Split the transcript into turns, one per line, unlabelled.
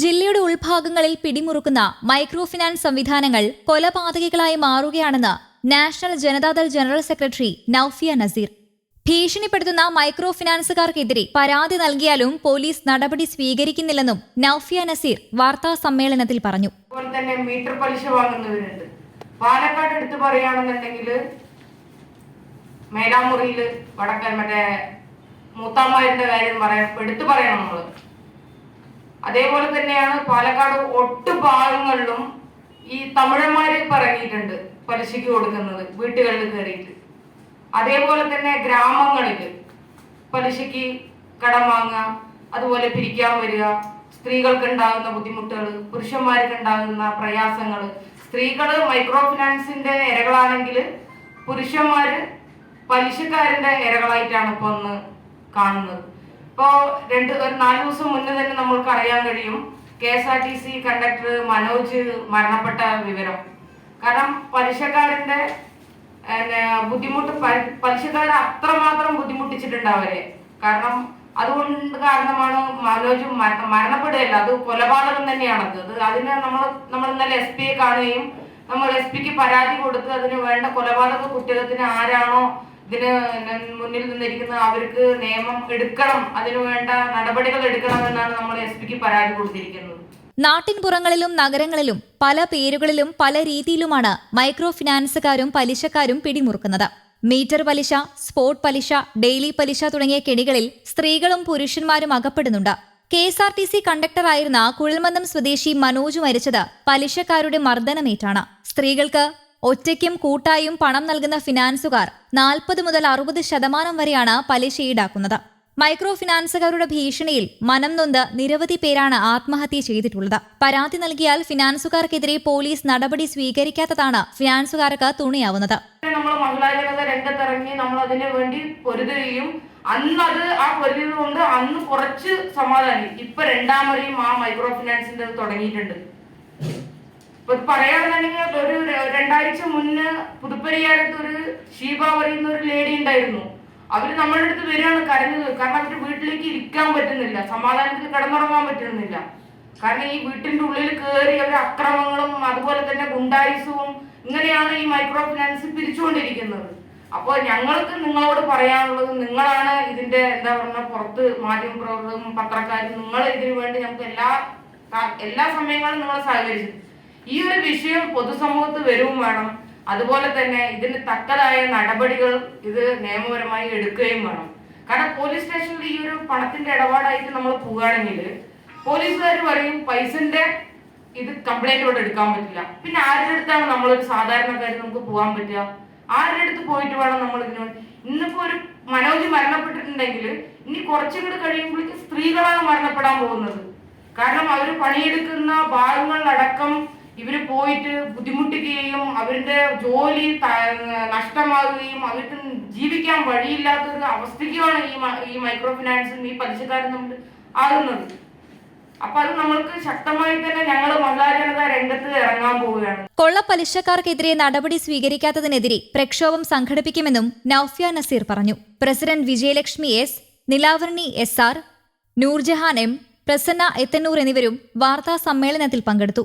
ജില്ലയുടെ ഉൾഭാഗങ്ങളിൽ പിടിമുറുക്കുന്ന micro finance സംവിധാനങ്ങൾ കൊലപാതകികളായി മാറുകയാണെന്ന് national Janata Dal general secretary Noufiya Naseer. ഭീഷണിപ്പെടുത്തുന്ന micro ഫിനാൻസുകാർക്കെതിരെ പരാതി നൽകിയാലും പോലീസ് നടപടി സ്വീകരിക്കുന്നില്ലെന്നും നൌഫിയ നസീർ വാർത്താ സമ്മേളനത്തിൽ പറഞ്ഞു.
അതുപോലെ തന്നെ മീറ്റർ പലിശ വാങ്ങുന്നവരുണ്ട്. പാലക്കാട് എടുത്ത് പറയുകയാണെന്നുണ്ടെങ്കിൽ മേലാമുറിയിൽ വടക്കൻ മറ്റേ മൂത്താമ്മാരുടെ കാര്യം പറയാം എടുത്തു പറയണം നമ്മൾ. അതേപോലെ തന്നെയാണ് പാലക്കാട് ഒട്ടു ഭാഗങ്ങളിലും ഈ തമിഴന്മാര് പറഞ്ഞിട്ടുണ്ട് പലിശയ്ക്ക് കൊടുക്കുന്നത് വീട്ടുകളിൽ കയറിയിട്ട്. അതേപോലെ തന്നെ ഗ്രാമങ്ങളിൽ പലിശയ്ക്ക് കടം വാങ്ങുക അതുപോലെ പിരിക്കാൻ വരിക സ്ത്രീകൾക്ക് ഉണ്ടാകുന്ന ബുദ്ധിമുട്ടുകൾ പുരുഷന്മാർക്ക് ഉണ്ടാകുന്ന പ്രയാസങ്ങൾ സ്ത്രീകൾ മൈക്രോ ഫിനാൻസിന്റെ ഇരകളാണെങ്കിൽ പുരുഷന്മാര് പലിശക്കാരന്റെ ഇരകളായിട്ടാണ് ഇപ്പൊ ഒന്ന് കാണുന്നത്. ഇപ്പോ രണ്ട് ഒരു നാല് ദിവസം മുന്നേ തന്നെ അറിയാൻ കഴിയും. K S R T C conductor Manoj മരണപ്പെട്ട വിവരം. കാരണം പലിശക്കാരന്റെ ബുദ്ധിമുട്ട് പലിശക്കാരൻ പലിശക്കാരെ അത്രമാത്രം ബുദ്ധിമുട്ടിച്ചിട്ടുണ്ട് അവരെ. കാരണം അതുകൊണ്ട് കാരണമാണ് മനോജ് മര- മരണപ്പെടുകയല്ല അത് കൊലപാതകം തന്നെയാണ് അത് അതിന് നമ്മൾ നമ്മൾ ഇന്നലെ എസ് പിയെ കാണുകയും നമ്മൾ എസ് പിക്ക് പരാതി കൊടുത്ത് അതിന് വേണ്ട കൊലപാതക കുറ്റകത്തിന് ആരാണോ ഇതിന് മുന്നിൽ നിന്നിരിക്കുന്ന അവർക്ക് നിയമം എടുക്കണം അതിന് വേണ്ട നടപടികൾ എടുക്കണം എന്നാണ് നമ്മൾ എസ് പിക്ക് പരാതി കൊടുത്തിരിക്കുന്നത്.
നാട്ടിൻപുറങ്ങളിലും നഗരങ്ങളിലും പല പേരുകളിലും പല രീതിയിലുമാണ് മൈക്രോ ഫിനാൻസുകാരും പലിശക്കാരും പിടിമുറുക്കുന്നത്. മീറ്റർ പലിശ സ്പോട്ട് പലിശ ഡെയിലി പലിശ തുടങ്ങിയ കെണികളിൽ സ്ത്രീകളും പുരുഷന്മാരും അകപ്പെടുന്നുണ്ട്. K S R T C കണ്ടക്ടറായിരുന്ന കുഴൽമന്ദം സ്വദേശി മനോജ് മരിച്ചത് പലിശക്കാരുടെ മർദ്ദനമേറ്റാണ്. സ്ത്രീകൾക്ക് ഒറ്റയ്ക്കും കൂട്ടായും പണം നൽകുന്ന ഫിനാൻസുകാർ നാൽപ്പത് മുതൽ അറുപത് ശതമാനം വരെയാണ് പലിശ ഈടാക്കുന്നത്. മൈക്രോ ഫിനാൻസുകാരുടെ ഭീഷണിയിൽ മനം നൊന്ത് നിരവധി പേരാണ് ആത്മഹത്യ ചെയ്തിട്ടുള്ളത്. പരാതി നൽകിയാൽ ഫിനാൻസുകാർക്കെതിരെ പോലീസ് നടപടി സ്വീകരിക്കാത്തതാണ് ഫിനാൻസുകാർക്ക് തുണിയാവുന്നത്.
നമ്മൾ നമ്മൾ അന്ന് അത് ആ പൊരുത് കൊണ്ട് അന്ന് കുറച്ച് സമാധാനം. ഇപ്പൊ രണ്ടാമറിയും ആ മൈക്രോ ഫിനാൻസിന്റെ തുടങ്ങിയിട്ടുണ്ട്. ഇപ്പൊ പറയാണെന്നുണ്ടെങ്കിൽ ഒരു രണ്ടാഴ്ച മുന്നേ പുതുപ്പരിയാരത്ത് ഒരു ഷീബ പറയുന്ന ഒരു ലേഡി ഉണ്ടായിരുന്നു. അവർ നമ്മളുടെ അടുത്ത് വരികയാണ്. കരഞ്ഞത് കാരണം അവർ വീട്ടിലേക്ക് ഇരിക്കാൻ പറ്റുന്നില്ല. സമാധാനത്തിൽ കിടന്നുറങ്ങാൻ പറ്റുന്നില്ല. കാരണം ഈ വീട്ടിന്റെ ഉള്ളിൽ കയറി അവരെ അക്രമങ്ങളും അതുപോലെ തന്നെ ഗുണ്ടായുസവും ഇങ്ങനെയാണ് ഈ മൈക്രോ ഫിനാൻസ് പിരിച്ചുകൊണ്ടിരിക്കുന്നത്. അപ്പോൾ ഞങ്ങൾക്ക് നിങ്ങളോട് പറയാനുള്ളത് നിങ്ങളാണ് ഇതിന്റെ എന്താ പറയുക പുറത്ത് മാധ്യമ പ്രവർത്തകരും പത്രക്കാരും നിങ്ങൾ ഇതിനു വേണ്ടി നമുക്ക് എല്ലാ എല്ലാ സമയങ്ങളും നിങ്ങൾ സഹകരിച്ചു. ഈ ഒരു വിഷയം പൊതുസമൂഹത്ത് വരും വേണം. അതുപോലെ തന്നെ ഇതിന് തക്കതായ നടപടികൾ ഇത് നിയമപരമായി എടുക്കുകയും വേണം. കാരണം പോലീസ് സ്റ്റേഷനിൽ ഈ ഒരു പണത്തിന്റെ ഇടപാടായിട്ട് നമ്മൾ പോവുകയാണെങ്കിൽ പോലീസുകാർ പറയും പൈസന്റെ ഇത് കംപ്ലൈന്റ് ഇവിടെ എടുക്കാൻ പറ്റില്ല. പിന്നെ ആരുടെ അടുത്താണ് നമ്മൾ ഒരു സാധാരണക്കാർ നമുക്ക് പോകാൻ പറ്റുക? ആരുടെ അടുത്ത് പോയിട്ട് വേണം നമ്മൾ ഇതിനോ ഇന്നിപ്പോ ഒരു മനോജി മരണപ്പെട്ടിട്ടുണ്ടെങ്കിൽ ഇനി കുറച്ചും കൂടി കഴിയുമ്പോഴേക്കും സ്ത്രീകളാണ് മരണപ്പെടാൻ പോകുന്നത്. കാരണം അവർ പണിയെടുക്കുന്ന ഭാഗങ്ങളിലടക്കം ഇവർ പോയിട്ട് ബുദ്ധിമുട്ടുകയും അവരുടെ ജോലി നഷ്ടമാകുകയും അവർക്ക് ജീവിക്കാൻ വഴിയില്ലാത്ത ഒരു അവസ്ഥയ്ക്കുമാണ് ഈ ഈ മൈക്രോ ഫിനാൻസും ഈ പലിശക്കാരും നമ്മൾ ആകുന്നത്. അപ്പൊ അത് നമ്മൾക്ക് ശക്തമായി തന്നെ ഞങ്ങൾ മഹിളാ ജനത രംഗത്ത് ഇറങ്ങാൻ പോവുകയാണ്.
കൊള്ളപ്പലിശക്കാർക്കെതിരെ നടപടി സ്വീകരിക്കാത്തതിനെതിരെ പ്രക്ഷോഭം സംഘടിപ്പിക്കുമെന്നും നൌഫ്യ നസീർ പറഞ്ഞു. President Vijayalakshmi S Nilavarni S R Noorjahan M Prasanna Ethannoor എന്നിവരും വാർത്താ സമ്മേളനത്തിൽ പങ്കെടുത്തു.